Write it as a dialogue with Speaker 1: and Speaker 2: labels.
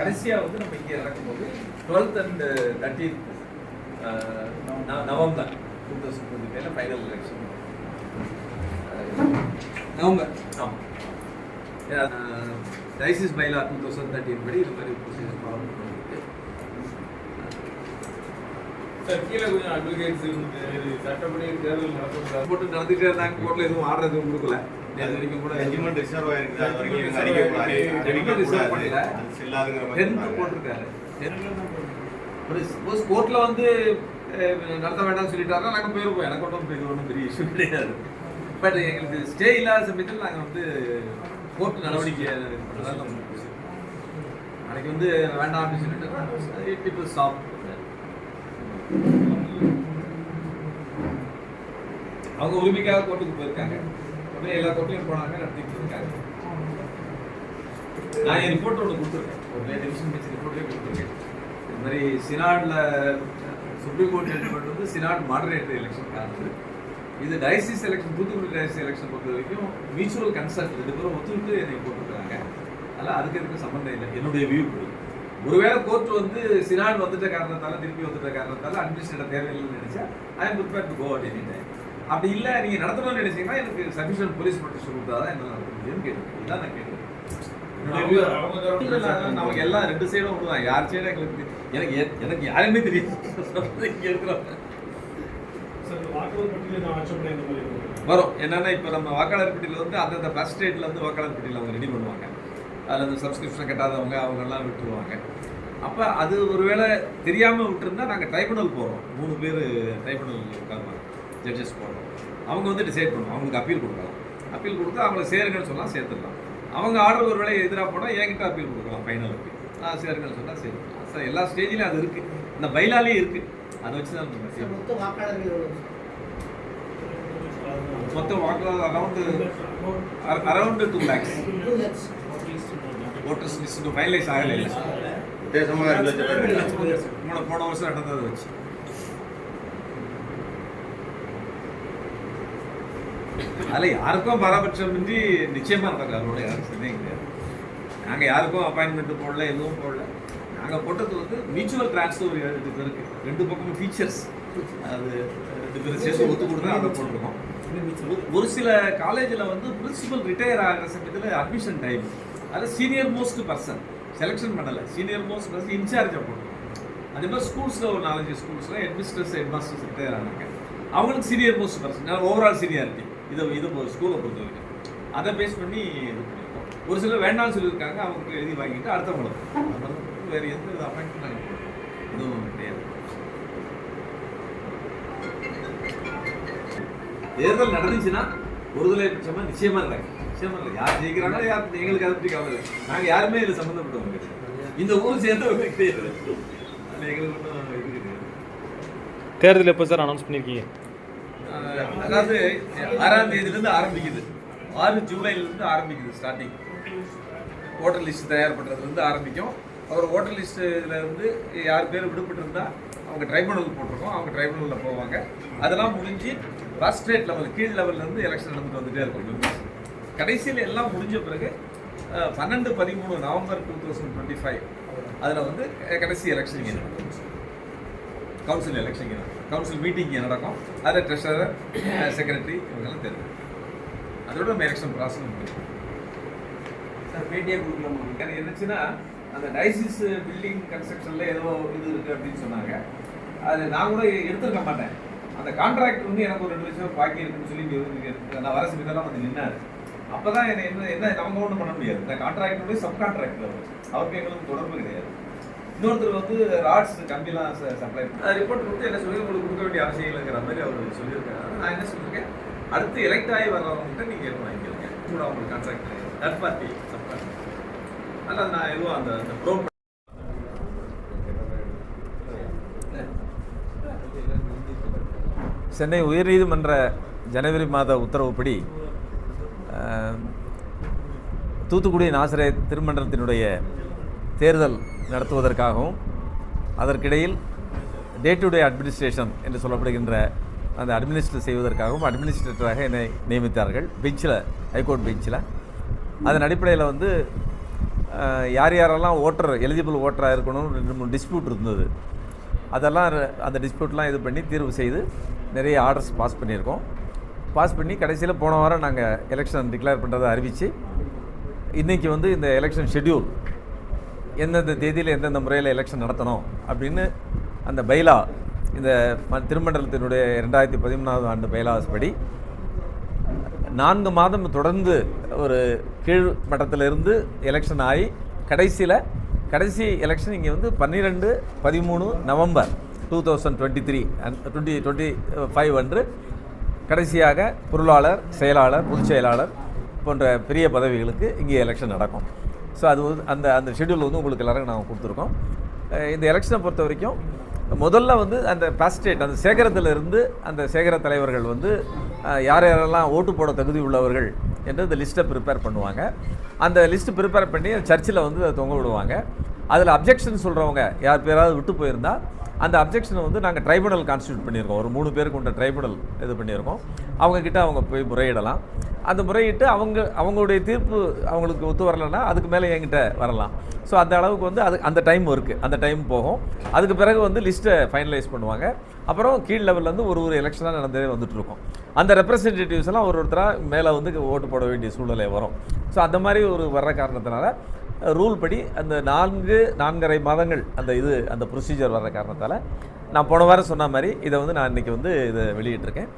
Speaker 1: கடைசியாக வந்து நம்ம இங்கே நடக்கும்போது twelfth and thirteenth November two thousand twenty ஃபைவ்ல ஃபைனல் எலெக்ஷன்
Speaker 2: நவம்பர்
Speaker 1: ஆமாம் diocese bylaw two thousand thirteen படி இது மாதிரி ப்ரொசீஜர் ஃபாலோ பண்ணிட்டு.
Speaker 3: சார் கீழே கொஞ்சம் அட்வொகேட்ஸ் இருந்து சட்டப்படி தேர்தல் நடத்தக்கூடாது
Speaker 1: போட்டு நடந்துட்டே இருந்தாங்க கோர்ட்டில் எதுவும் ஆர்டர் எதுவும் கொடுக்கல. இது வரைக்கும் கூட
Speaker 4: ஜட்ஜ்மெண்ட் ரிசர்வ் ஆயிருக்கு அது வரைக்கும்
Speaker 3: Judgment
Speaker 4: இவங்க அடிக்கக்கூடாது.
Speaker 3: reserve
Speaker 1: Judgment reserve பண்ணல.
Speaker 4: அது செல்லாதுங்கிற மாதிரி
Speaker 1: டென்த்து
Speaker 4: சொன்னாங்க.
Speaker 1: போட்டிருக்காரு ஒரு சப்போஸ் கோர்ட்டில் வந்து நடத்த வேண்டாம்னு சொல்லிட்டாருன்னா நாங்கள் போயிருப்போம் எனக்கு ஒன்றும் இது ஒன்றும் பெரிய இஷ்யூ கிடையாது பட் எங்களுக்கு ஸ்டே இல்லாத சமயத்தில் நாங்கள் வந்து கோர்ட் நடவடிக்கை. நாளைக்கு வந்து வேண்டாம் அப்படின்னு சொல்லிட்டு பீப்புள் ஸ்டாப் அவங்க உரிமைக்காக கோர்ட்டுக்கு போயிருக்காங்க அப்படியே எல்லா கோர்ட்லையும் போனாங்க நடத்திட்டு இருக்காங்க. நான் என் ரிப்போர்ட் ஒன்று கொடுத்துருக்கேன். ஒரு டிவிஷன் பெஞ்ச் ரிப்போர்ட்டே கொடுத்துருக்கேன். இது மாதிரி சினாட்ல சுப்ரீம் கோர்ட் ஜட்ஜ்மெண்ட் வந்து சினாட் மாடரேட்டர் எலெக்ஷன் காரணம். இது diocese election Thoothukudi diocese election பொறுத்த வரைக்கும் மியூச்சுவல் கன்சல்ட் ரெண்டு பேரும் ஒத்துக்கிட்டு என்னை போட்டுருக்காங்க. அதனால் அதுக்கு எதுக்கு சம்மந்தம் இல்லை. என்னுடைய வியூ படி ஒருவேளை கோர்ட் வந்து சினாட் வந்துட்ட காரணத்தால திருப்பி வந்துட்ட காரணத்தால அட்மினிஸ்ட்ரேட்டர் தேவையில்லைன்னு நினைச்சா I am prepare to go at any time அப்படி இல்லை நீங்கள் நடத்தணும்னு நினைச்சீங்கன்னா எனக்கு சஃபிஷியன்ட் போலீஸ் ப்ரொடெக்ஷன் கொடுத்தா தான் என்ன நடத்த முடியும்னு கேட்டுருக்கேன் இதான் நான் கேட்டேன்
Speaker 3: அவங்க- அவங்க
Speaker 1: நமக்கு எல்லாம் ரெண்டு சைடும் விடுவாங்க யார் சைடும் எங்களுக்கு எனக்கு எனக்கு யாருமே தெரியாது. இங்க இருக்கிறவங்க
Speaker 5: சார் வாக்காளர் பட்டியலில் நான் ஆட்சேபனை இந்த மாதிரி இருக்கு.
Speaker 1: வரும். என்னன்னா இப்போ நம்ம வாக்காளர் பட்டியலில் வந்து அந்தந்த ஃபர்ஸ்ட் ஸ்டேட்ல வந்து வாக்காளர் பட்டியல் அவங்க ரெடி பண்ணுவாங்க. அதில் இந்த சப்ஸ்கிரிப்ஷன் கட்டாதவங்க அவங்கெல்லாம் விட்டுருவாங்க. அப்போ அது ஒருவேளை தெரியாமல் விட்டுருந்தா நாங்கள் ட்ரைபுனல் போகிறோம் மூணு பேர் ட்ரைபுனல் உட்காருவாங்க ஜட்ஜஸ் போடுறோம் அவங்க வந்து டிசைட் பண்ணுவோம் அவங்களுக்கு அப்பீல் கொடுக்கலாம். அப்பீல் கொடுத்தா அவங்கள சேருங்கன்னு சொன்னால் சேர்த்துடலாம். அவங்க ஆர்டர் ஒருவேளை எதிராக போனால் என்கிட்ட அப்பீல் கொடுக்கலாம் ஃபைனல் அப்பீல் நான் சேருங்கன்னு சொன்னால் சேர்த்துக்கலாம் சார் எல்லா ஸ்டேஜ்லையும் அது இருக்குது இந்த பைலாலே இருக்குது அதை வச்சு தான்
Speaker 6: மொத்த
Speaker 1: வாக்காளர் around around two lakhs. Voters list finalise ஆகலை. இல்லை போன வருஷம் நடந்ததை வச்சு. அதில் யாருக்கும் பாரபட்சமின்றி நிச்சயமா இருந்தாங்க அவரோட யாரும் சந்தேகம் கிடையாது. நாங்கள் யாருக்கும் அப்பாயின்மெண்ட் போடல எதுவும் போடல. நாங்கள் போட்டது வந்து மியூச்சுவல் டிரான்ஸ்ஃபர் ரெண்டு பேருக்கு. ரெண்டு பக்கமும் ஃபீச்சர்ஸ் அது ரெண்டு பேரும் சேர்த்து ஒத்து கொடுத்தா அதை போட்டிருக்கோம். ஒரு- சில காலேஜில் வந்து பிரின்சிபல் ரிட்டையர் ஆகிற சமயத்தில் அட்மிஷன் டைம் அது சீனியர் மோஸ்ட் பர்சன் செலெக்ஷன் பண்ணலை. சீனியர் மோஸ்ட் பர்சன் இன்சார்ஜாக போட்டிருக்கோம். அதே மாதிரி ஸ்கூல்ஸில் ஒரு நாலஞ்சு ஸ்கூல்ஸில் ஹெட்மிஸ்டர்ஸ் ஹெட்மாஸ்டர்ஸ் ரிட்டையர் ஆனாங்க. அவங்களுக்கு senior most person overall seniority இதை இது ஸ்கூலை பொறுத்த வரைக்கும் அதை பேஸ் பண்ணி இது பண்ணியிருக்கோம் ஒரு சிலர் வேண்டாம்னு சொல்லியிருக்காங்க அவங்க எழுதி வாங்கிட்டு அடுத்தவங்களுக்கு வேறு எந்த அப்பாயின்மெண்ட் நாங்கள் எதுவும் கிடையாது. தேர்தல் நடந்துச்சுன்னா ஒருதலை பட்சமாக நிச்சயமா இல்லை நிச்சயமாக இல்லை யார் ஜெயிக்கிறாங்களோ யார் எங்களுக்கு அதை பற்றி கவலை இல்லை. நாங்கள் யாருமே இதில் சம்மந்தப்பட்டவங்க இந்த ஊர் சேர்ந்த ஒரு கிடையாது. அதில் எங்களுக்கு ஒன்றும் இது கிடையாது.
Speaker 7: தேர்தல் எப்போ சார் அனௌன்ஸ் பண்ணியிருக்கீங்க
Speaker 1: அதாவது ஆறாம் தேதியிலேருந்து ஆரம்பிக்குது. ஆறு ஜூலைலேருந்து ஆரம்பிக்குது ஸ்டார்டிங் ஓட்டர் லிஸ்ட் தயார் பண்ணுறதுலேருந்து ஆரம்பிக்கும். அவர் ஓட்டர் லிஸ்ட்டுலேருந்து இருந்து யார் பேர் விடுபட்டிருந்தா அவங்க ட்ரைபுனலுக்கு போட்டிருக்கோம். அவங்க ட்ரைபுனலில் போவாங்க. அதெல்லாம் முடிஞ்சு ஃபர்ஸ்ட் ஸ்டேட் லெவல் கீழ் லெவல்லேருந்து எலெக்ஷன் நடந்துட்டு வந்துட்டே இருக்கும். கடைசியில் எல்லாம் முடிஞ்ச பிறகு பன்னெண்டு பதிமூணு November two thousand twenty five அதில் வந்து கடைசி எலெக்ஷன் கவுன்சில் எலெக்ஷன் இங்கே கவுன்சில் மீட்டிங் இங்கே நடக்கும். அதில் ட்ரெஷரர் செக்ரட்டரி இவங்கெல்லாம் தெரியும் அதோட நம்ம எலெக்ஷன் ப்ராசஸ் முடியும்.
Speaker 2: சார் பேட்டியே கொடுக்கலாமா
Speaker 1: என்னச்சுன்னா அந்த டைசிஸ் பில்டிங் கன்ஸ்ட்ரக்ஷன்ல ஏதோ இது இருக்கு அப்படின்னு சொன்னாங்க. அது நான் கூட எடுத்திருக்க மாட்டேன். அந்த கான்ட்ராக்ட் வந்து எனக்கு ஒரு ரெண்டு லட்சம் பாக்கி இருக்குன்னு சொல்லி நான் வர சமயத்தெல்லாம் வந்து நின்னாரு. அப்பதான் என்ன என்ன என்ன நம்ம ஒன்றும் பண்ண முடியாது. இந்த கான்ட்ராக்டோட சப் கான்ட்ராக்டர் அவருக்கு எங்களுக்கு தொடர்பு கிடையாது. இன்னொருத்தர் வந்து ராட்ஸ் கம்பிலாம் சப்ளை ரிப்போர்ட் கொடுத்து என்ன சொல்லி உங்களுக்கு கொடுக்க வேண்டிய அவசியம் இல்லைங்கிற மாதிரி அவர் சொல்லியிருக்காரு. நான் என்ன சொல்லியிருக்கேன்? அடுத்து எலெக்ட் ஆகி வர்றவங்ககிட்ட நீங்க எதுவும் வாங்கிக்கோங்க? கூட அவங்களுக்கு contract third party sub party அதனால் நான் எதுவும் அந்த அந்த ப்ரோ சென்னை உயர்நீதிமன்ற ஜனவரி மாத உத்தரவுப்படி தூத்துக்குடி நாசரே திருமண்டலத்தினுடைய தேர்தல் நடத்துவதற்காகவும் அதற்கிடையில் டே டு டே அட்மினிஸ்ட்ரேஷன் என்று சொல்லப்படுகின்ற அந்த அட்மினிஸ்ட்ரேட் செய்வதற்காகவும் அட்மினிஸ்ட்ரேட்டராக என்னை நியமித்தார்கள். பெஞ்சில் ஹைகோர்ட் பெஞ்சில் அதன் அடிப்படையில் வந்து யார் யாரெல்லாம் ஓட்டர் எலிஜிபிள் ஓட்டராக இருக்கணும்னு ரெண்டு மூணு டிஸ்பியூட் இருந்தது. அதெல்லாம் அந்த டிஸ்பியூட்லாம் இது பண்ணி தீர்வு செய்து நிறைய ஆர்டர்ஸ் பாஸ் பண்ணியிருக்கோம். பாஸ் பண்ணி கடைசியில் போன வாரம் நாங்கள் எலெக்ஷன் டிக்ளேர் பண்ணுறதை அறிவித்து இன்றைக்கி வந்து இந்த எலெக்ஷன் ஷெட்யூல் எந்தெந்த தேதியில் எந்தெந்த முறையில் எலெக்ஷன் நடத்தணும் அப்படின்னு அந்த பைலா இந்த ம- திருமண்டலத்தினுடைய ரெண்டாயிரத்தி பதிமூணாவது ஆண்டு பைலாஸ் படி நான்கு மாதம் தொடர்ந்து ஒரு கீழ் மட்டத்திலிருந்து எலெக்ஷன் ஆகி கடைசியில் கடைசி எலெக்ஷன் இங்கே வந்து பன்னிரெண்டு பதிமூணு November two thousand twenty three twenty twenty five அன்று கடைசியாக பொருளாளர் செயலாளர் பொதுச் செயலாளர் போன்ற பெரிய பதவிகளுக்கு இங்கே எலெக்ஷன் நடக்கும். ஸோ அது வந்து அந்த அந்த ஷெட்யூல் வந்து உங்களுக்கு எல்லாருக்கும் நாங்கள் கொடுத்துருக்கோம். இந்த எலெக்ஷனை பொறுத்த வரைக்கும் முதல்ல வந்து அந்த பாஸ்டேட் அந்த சேகரத்தில் இருந்து அந்த சேகர தலைவர்கள் வந்து யார் யாரெல்லாம் ஓட்டு போட தகுதி உள்ளவர்கள் என்று இந்த லிஸ்ட்டை ப்ரிப்பேர் பண்ணுவாங்க. அந்த லிஸ்ட்டு ப்ரிப்பேர் பண்ணி சர்ச்சில் வந்து அதை தொங்க விடுவாங்க. அதில் அப்ஜெக்ஷன் சொல்கிறவங்க யார் பேராவது விட்டு போயிருந்தா அந்த அப்ஜெக்ஷனை வந்து நாங்கள் ட்ரைபுனல் கான்ஸ்டியூட் பண்ணியிருக்கோம். ஒரு மூணு பேருக்கு உண்ட ட்ரைபுனல் இது பண்ணியிருக்கோம். அவங்கக்கிட்ட அவங்க போய் முறையிடலாம். அந்த முறையிட்டு அவங்க அவங்களுடைய தீர்ப்பு அவங்களுக்கு ஒத்து வரலைன்னா அதுக்கு மேலே என்கிட்ட வரலாம். ஸோ அந்த அளவுக்கு வந்து அது அந்த டைம் இருக்குது அந்த டைம் போகும். அதுக்கு பிறகு வந்து லிஸ்ட்டை ஃபைனலைஸ் பண்ணுவாங்க. அப்புறம் கீழ் லெவல்லேருந்து ஒரு ஒரு எலெக்ஷனாக நடந்தே வந்துட்டுருக்கோம். அந்த ரெப்ரசன்டேட்டிவ்ஸ் எல்லாம் ஒரு ஒருத்தராக மேலே வந்து ஓட்டு போட வேண்டிய சூழ்நிலை வரும். ஸோ அந்த மாதிரி ஒரு வர்ற காரணத்தினால ரூல் படி அந்த நான்கு நான்கரை மாதங்கள் அந்த இது அந்த ப்ரொசீஜர் வர்ற காரணத்தால் நான் போன வாரம் சொன்ன மாதிரி இதை வந்து நான் இன்றைக்கி வந்து இதை வெளியிட்டிருக்கேன்.